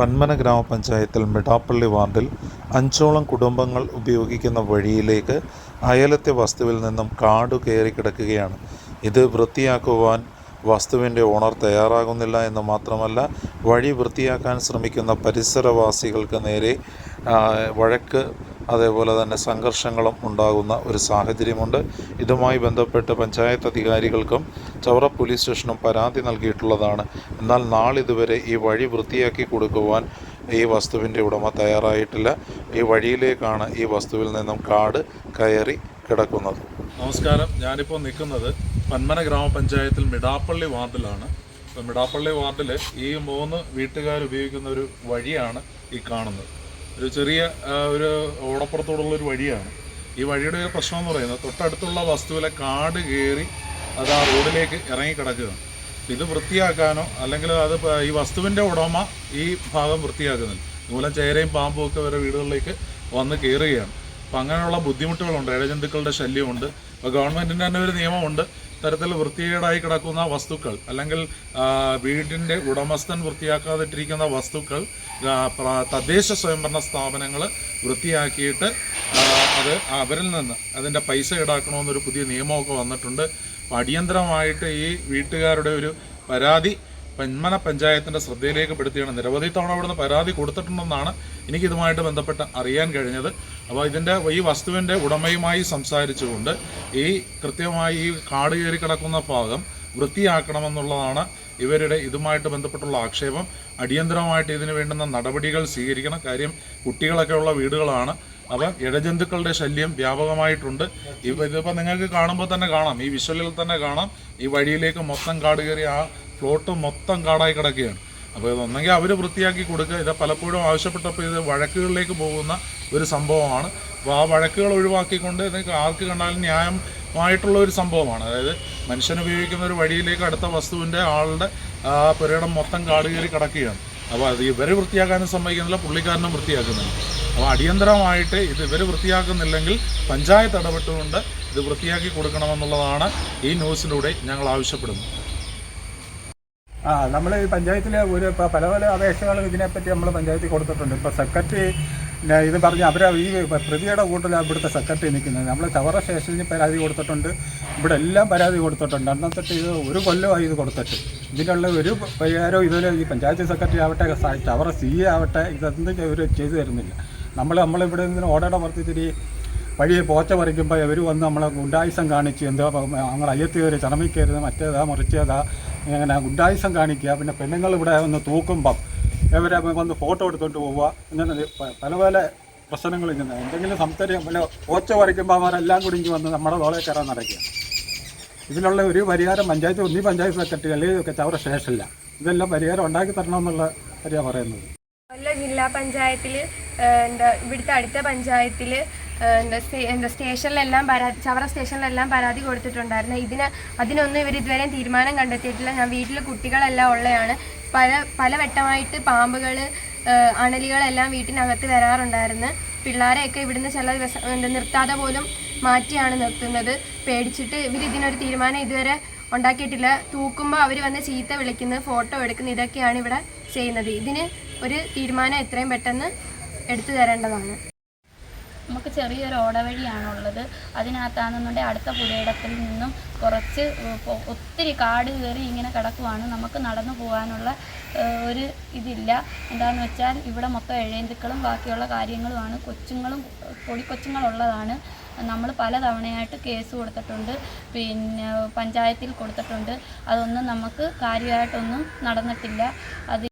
പന്മന ഗ്രാമപഞ്ചായത്തിൽ മിടാപ്പള്ളി വാർഡിൽ അഞ്ചോളം കുടുംബങ്ങൾ ഉപയോഗിക്കുന്ന വഴിയിലേക്ക് അയലത്തെ വസ്തുവിൽ നിന്നും കാട് കയറി കിടക്കുകയാണ്. ഇത് വൃത്തിയാക്കുവാൻ വസ്തുവിന്റെ ഓണർ തയ്യാറാകുന്നില്ല എന്ന് മാത്രമല്ല വഴി വൃത്തിയാക്കാൻ ശ്രമിക്കുന്ന പരിസരവാസികൾക്ക് നേരെ വഴക്ക് അതേപോലെ തന്നെ സംഘർഷങ്ങളും ഉണ്ടാകുന്ന ഒരു സാഹചര്യമുണ്ട്. ഇതുമായി ബന്ധപ്പെട്ട് പഞ്ചായത്ത് അധികാരികൾക്കും ചവറ പോലീസ് സ്റ്റേഷനും പരാതി നൽകിയിട്ടുള്ളതാണ്. എന്നാൽ നാളിതുവരെ ഈ വഴി വൃത്തിയാക്കി കൊടുക്കുവാൻ ഈ വസ്തുവിന്റെ ഉടമ തയ്യാറായിട്ടില്ല. ഈ വഴിയിലേക്കാണ് ഈ വസ്തുവിൽ നിന്നും കാട് കയറി കിടക്കുന്നത്. നമസ്കാരം. ഞാനിപ്പോൾ നിൽക്കുന്നത് പന്മന ഗ്രാമപഞ്ചായത്തിൽ മിടാപ്പള്ളി വാർഡിലാണ്. മിടാപ്പള്ളി വാർഡിൽ ഈ മൂന്ന് വീട്ടുകാർ ഉപയോഗിക്കുന്ന ഒരു വഴിയാണ് ഈ കാണുന്നത്. ഒരു ചെറിയ ഒരു ഓടപ്പുറത്തോടുള്ള ഒരു വഴിയാണ്. ഈ വഴിയുടെ ഒരു പ്രശ്നം എന്ന് പറയുന്നത് തൊട്ടടുത്തുള്ള വസ്തുവിലെ കാട് കയറി അത് ആ റോഡിലേക്ക് ഇറങ്ങി ഇത് വൃത്തിയാക്കാനോ അല്ലെങ്കിൽ അത് ഈ വസ്തുവിന്റെ ഉടമ ഈ ഭാഗം വൃത്തിയാക്കുന്നില്ല. മൂലം ചേരയും പാമ്പും ഒക്കെ വരെ വീടുകളിലേക്ക് വന്ന് കയറുകയാണ്. അപ്പം അങ്ങനെയുള്ള ബുദ്ധിമുട്ടുകളുണ്ട്. ഇഴജന്തുക്കളുടെ ശല്യമുണ്ട്. അപ്പോൾ ഗവൺമെന്റിന്റെ തന്നെ ഒരു നിയമമുണ്ട്. ഇത്തരത്തിൽ വൃത്തികേടായി കിടക്കുന്ന വസ്തുക്കൾ അല്ലെങ്കിൽ വീടിന്റെ ഉടമസ്ഥൻ വൃത്തിയാക്കാതിട്ടിരിക്കുന്ന വസ്തുക്കൾ തദ്ദേശ സ്വയംഭരണ സ്ഥാപനങ്ങൾ വൃത്തിയാക്കിയിട്ട് അത് അവരിൽ നിന്ന് അതിന്റെ പൈസ ഈടാക്കണമെന്നൊരു പുതിയ നിയമമൊക്കെ വന്നിട്ടുണ്ട്. അടിയന്തരമായിട്ട് ഈ വീട്ടുകാരുടെ ഒരു പരാതി പന്മന പഞ്ചായത്തിന്റെ ശ്രദ്ധയിലേക്ക് പെടുത്തിയാണ് നിരവധി തവണ അവിടുന്ന് പരാതി കൊടുത്തിട്ടുണ്ടെന്നാണ് എനിക്ക് ഇതുമായിട്ട് ബന്ധപ്പെട്ട് അറിയാൻ കഴിഞ്ഞത്. അപ്പോൾ ഇതിന്റെ ഈ വസ്തുവിന്റെ ഉടമയുമായി സംസാരിച്ചുകൊണ്ട് ഈ കൃത്യമായി ഈ കാട് കയറി കിടക്കുന്ന ഭാഗം വൃത്തിയാക്കണമെന്നുള്ളതാണ് ഇവരുടെ ഇതുമായിട്ട് ബന്ധപ്പെട്ടുള്ള ആക്ഷേപം. അടിയന്തരമായിട്ട് ഇതിന് വേണ്ടുന്ന നടപടികൾ സ്വീകരിക്കണം. കാര്യം കുട്ടികളൊക്കെ ഉള്ള വീടുകളാണ്. അപ്പം ഇഴജന്തുക്കളുടെ ശല്യം വ്യാപകമായിട്ടുണ്ട്. ഇപ്പം ഇതിപ്പോൾ നിങ്ങൾക്ക് കാണുമ്പോൾ തന്നെ കാണാം. ഈ വിഷ്വലിൽ തന്നെ കാണാം. ഈ വഴിയിലേക്ക് മൊത്തം കാട് കയറി ആ ഫ്ലോട്ട് മൊത്തം കാടായി കിടക്കുകയാണ്. അപ്പോൾ ഇതൊന്നെങ്കിൽ അവർ വൃത്തിയാക്കി കൊടുക്കുക. ഇത് പലപ്പോഴും ആവശ്യപ്പെട്ടപ്പോൾ ഇത് വഴക്കുകളിലേക്ക് പോകുന്ന ഒരു സംഭവമാണ്. അപ്പോൾ ആ വഴക്കുകൾ ഒഴിവാക്കിക്കൊണ്ട് ഇതൊക്കെ ആർക്ക് കണ്ടാലും ന്യായമായിട്ടുള്ള ഒരു സംഭവമാണ്. അതായത് മനുഷ്യൻ ഉപയോഗിക്കുന്ന ഒരു വഴിയിലേക്ക് അടുത്ത വസ്തുവിന്റെ ആളുടെ പുരയിടം മൊത്തം കാട് കയറി കിടക്കുകയാണ്. അപ്പോൾ അത് ഇവർ വൃത്തിയാക്കാനും സമ്മതിക്കുന്നില്ല പുള്ളിക്കാരനും വൃത്തിയാക്കുന്നില്ല. അപ്പോൾ അടിയന്തരമായിട്ട് ഇത് ഇവർ വൃത്തിയാക്കുന്നില്ലെങ്കിൽ പഞ്ചായത്ത് ഇടപെട്ടുകൊണ്ട് ഇത് വൃത്തിയാക്കി കൊടുക്കണമെന്നുള്ളതാണ് ഈ ന്യൂസിലൂടെ ഞങ്ങൾ ആവശ്യപ്പെടുന്നത്. ആ നമ്മൾ ഈ പഞ്ചായത്തിൽ ഒരു പല പല അപേക്ഷകൾ ഇതിനെപ്പറ്റി നമ്മൾ പഞ്ചായത്തിൽ കൊടുത്തിട്ടുണ്ട്. ഇപ്പോൾ സെക്രട്ടറി ഇത് പറഞ്ഞ് അവരെ ഈ പ്രതിയുടെ കൂട്ടിലാണ് ഇവിടുത്തെ സെക്രട്ടറി നിൽക്കുന്നത്. നമ്മൾ ചവറ സ്റ്റേഷനിൽ പരാതി കൊടുത്തിട്ടുണ്ട്. ഇവിടെ എല്ലാം പരാതി കൊടുത്തിട്ടുണ്ട്. അന്നത്തെ ഇത് ഒരു കൊല്ലമായി ഇത് കൊടുത്തിട്ട്. ഇതിനുള്ള ഒരു പരിഹാരവും ഇതിൽ ഈ പഞ്ചായത്ത് സെക്രട്ടറി ആവട്ടെ ചവറ സി എ ആവട്ടെ ഇതൊന്നും ഇവർ ചെയ്തു തരുന്നില്ല. നമ്മൾ നമ്മളിവിടെ നിന്ന് ഓടയുടെ പുറത്തിച്ചിരി വഴി പോച്ച പറിക്കുമ്പോൾ ഇവർ വന്ന് നമ്മളെ ഗുണ്ടായുസം കാണിച്ച് എന്തോ അങ്ങനെ അയ്യത്ത് കയറി ചണമിക്കരുത് മറ്റേതാ മുറിച്ചതാ ഇങ്ങനെ ഗുണ്ടായുസം കാണിക്കുക. പിന്നെ പെണ്ണുങ്ങൾ ഇവിടെ വന്ന് തൂക്കുമ്പം ഇവരെ വന്ന് ഫോട്ടോ എടുത്തോണ്ട് പോവുക. ഇങ്ങനെ പല പല പ്രശ്നങ്ങൾ ഇങ്ങനെ. എന്തെങ്കിലും സംസാരിക്കാൻ പിന്നെ ഓച്ച വരയ്ക്കുമ്പോൾ അവരെല്ലാം കൂടി ഇങ്ങ് വന്ന് നമ്മുടെ തോളെ കയറാൻ നടക്കുക. ഇതിനുള്ള ഒരു പരിഹാരം പഞ്ചായത്ത് ഒന്നീ പഞ്ചായത്ത് സെക്രട്ടറി അല്ലെങ്കിൽ ചവറ ശേഷമില്ല ഇതെല്ലാം പരിഹാരം ഉണ്ടാക്കി തരണമെന്നുള്ള കാര്യമാണ് പറയുന്നത്. ജില്ലാ പഞ്ചായത്തിൽ എന്താ ഇവിടുത്തെ അടുത്ത പഞ്ചായത്തിൽ എന്താ സ്റ്റേ- എന്താ സ്റ്റേഷനിലെല്ലാം പരാതി ചവറ സ്റ്റേഷനിലെല്ലാം പരാതി കൊടുത്തിട്ടുണ്ടായിരുന്നു. ഇതിന് അതിനൊന്നും ഇവർ ഇതുവരെ തീരുമാനം കണ്ടെത്തിയിട്ടില്ല. ഞാൻ വീട്ടിൽ കുട്ടികളെല്ലാം ഉള്ളതാണ് പല പല വട്ടമായിട്ട് പാമ്പുകൾ അണലികളെല്ലാം വീട്ടിനകത്ത് വരാറുണ്ടായിരുന്നു. പിള്ളേരെയൊക്കെ ഇവിടുന്ന് ചില ദിവസം എന്താ നിർത്താതെ പോലും മാറ്റിയാണ് നിർത്തുന്നത്. പേടിച്ചിട്ട് ഇവർ ഇതിനൊരു തീരുമാനം ഇതുവരെ ഉണ്ടാക്കിയിട്ടില്ല. തൂക്കുമ്പോൾ അവർ വന്ന് ചീത്ത വിളിക്കുന്നത് ഫോട്ടോ എടുക്കുന്നത് ഇതൊക്കെയാണ് ഇവിടെ ചെയ്യുന്നത്. ഇതിന് ഒരു തീരുമാനം എത്രയും പെട്ടെന്ന് എടുത്തു തരേണ്ടതാണ്. നമുക്ക് ചെറിയൊരു ഓടവഴിയാണുള്ളത്. അതിനകത്താണെന്നുണ്ടെങ്കിൽ അടുത്ത പുരയിടത്തിൽ നിന്നും കുറച്ച് ഒത്തിരി കാട് കയറി ഇങ്ങനെ കിടക്കുവാണ്. നമുക്ക് നടന്നു പോകാനുള്ള ഒരു ഇതില്ല. എന്താണെന്ന് വെച്ചാൽ ഇവിടെ മൊത്തം എഴേന്തുക്കളും ബാക്കിയുള്ള കാര്യങ്ങളുമാണ്. കൊച്ചുങ്ങളും പൊടിക്കൊച്ചുങ്ങളുള്ളതാണ്. നമ്മൾ പല തവണയായിട്ട് കേസ് കൊടുത്തിട്ടുണ്ട്. പിന്നെ പഞ്ചായത്തിൽ കൊടുത്തിട്ടുണ്ട്. അതൊന്നും നമുക്ക് കാര്യമായിട്ടൊന്നും നടന്നിട്ടില്ല. അത്